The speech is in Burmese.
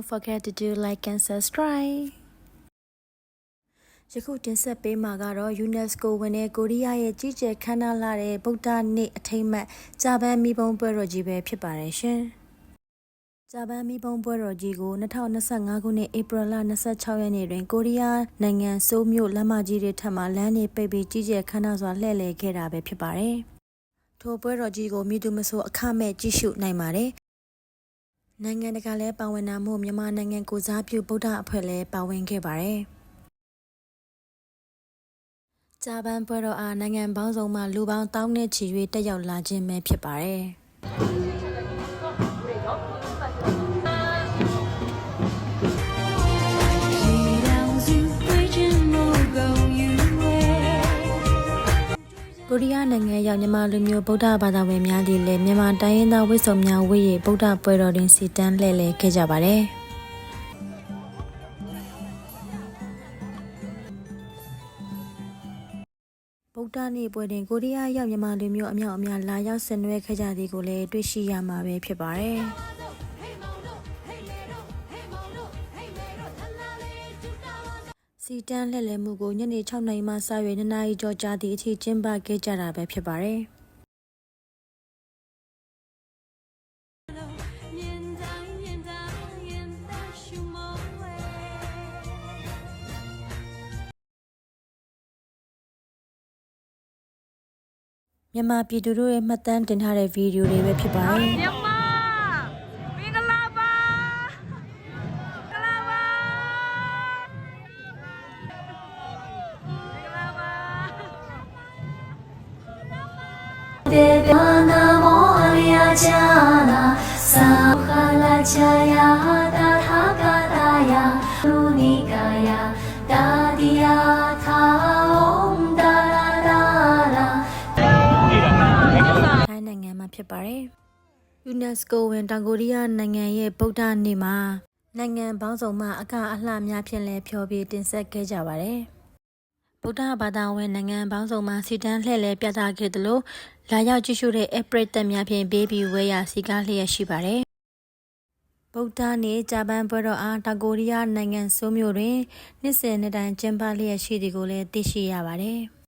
Don't forget to do like and subscribe ယခုတင်ဆက်ပေးမှာကတော့ UNESCO ဝင်တဲ့ကိုရီးယားရဲ့ကြီးကျယ်ခမ်းနားလာတဲ့ဗုဒ္ဓနေ့အထိမ်းအမှတ်ဂျပန်မိဘုံပွဲတော်ကြီးပဲဖြစ်ပါတယ်ရှင်။ဂျပန်မိဘုံပွဲတော်ကြီးကို2025ခုနှစ်ဧပြီလ26ရက်နေ့တွင်ကိုရီးယားနိုင်ငံဆိုးမြို့လမ်းမကြီးတွေထပ်မှလမ်းတွေပိတ်ပြီးကြီးကျယ်ခမ်းနားစွာလှည့်လည်ခဲ့တာပဲဖြစ်ပါတယ်။ထိုပွဲတော်ကြီးကိုမိသူမဆိုအခမဲ့ကြည့်ရှုနိုင်ပါတယ်။ နိုင်ငံတကာလည်းပါဝင်နာမှုမြန်မာနိုင်ငံကိုစားပြုဗုဒ္ဓအဖွဲ့လည်းပါဝင်ခဲ့ပါတယ်။ဂျပန်ပွဲတော်အားနိုင်ငံပေါင်းစုံမှလူပေါင်းတောင်းနဲ့ချီ၍တက်ရောက်လာခြင်းပဲဖြစ်ပါတယ်။ ကိုရီးယားနိုင်ငံရောက်မြန်မာလူမျိုးဗုဒ္ဓဘာသာဝင်များသည်လည်းမြန်မာတိုင်းရင်းသားဝိစုံများဝိရေဗုဒ္ဓပွဲတော်တွင်စီတန်းလှည့်လည်ခဲ့ကြပါတယ်။ဗုဒ္ဓနေ့ပွဲတွင်ကိုရီးယားရောက်မြန်မာလူမျိုးအမြောက်အများလာရောက်ဆင်နွှဲခဲ့ကြသည်ကိုလည်းတွေ့ရှိရမှာပဲဖြစ်ပါတယ်။ စီတန်းလှည့်လည်မှုကိုညနေ6နာရီမှစ၍2နာရီကျော်ကြာသည့်အထိကျင်းပခဲ့ကြတာပဲဖြစ်ပါတယ်။မြန်မာပြည်သူတို့ရဲ့မှတ်တမ်းတင်ထားတဲ့ဗီဒီယိုတွေပဲဖြစ်ပါတယ်။ ဒေဝနာမောအလျာချာနာသာခလာချာယာတာထာကတာယာလူနိကာယာတာဒီယာသာဩမ်တာရာတာရာ။ထိုင်းနိုင်ငံမှာဖြစ်ပါတယ်။ UNESCO ဝင်တောင်ကိုရီးယားနိုင်ငံရဲ့ဗုဒ္ဓနေ့မှာနိုင်ငံပေါင်းစုံမှအကအလှများဖြင့်လည်းဖျော်ဖြေတင်ဆက်ခဲ့ကြပါတယ်။ ဗုဒ္ဓဘာသာဝင်နိုင်ငံပေါင်းစုံမှစီတန်းလှည့်လည်ပြသခဲ့သလိုလာရောက်ကြည့်ရှုတဲ့ April တက်များဖြင့်ဘေးဘီဝဲရစီကားလျက်ရှိပါတယ်။ဗုဒ္ဓနေ့ဂျပန်ပွဲတော်အားတောင်ကိုရီးယားနိုင်ငံဆိုးမြို့တွင်နှစ်စဉ်နှစ်တိုင်းကျင်းပလျက်ရှိသည်ကိုလည်းသိရှိရပါတယ်။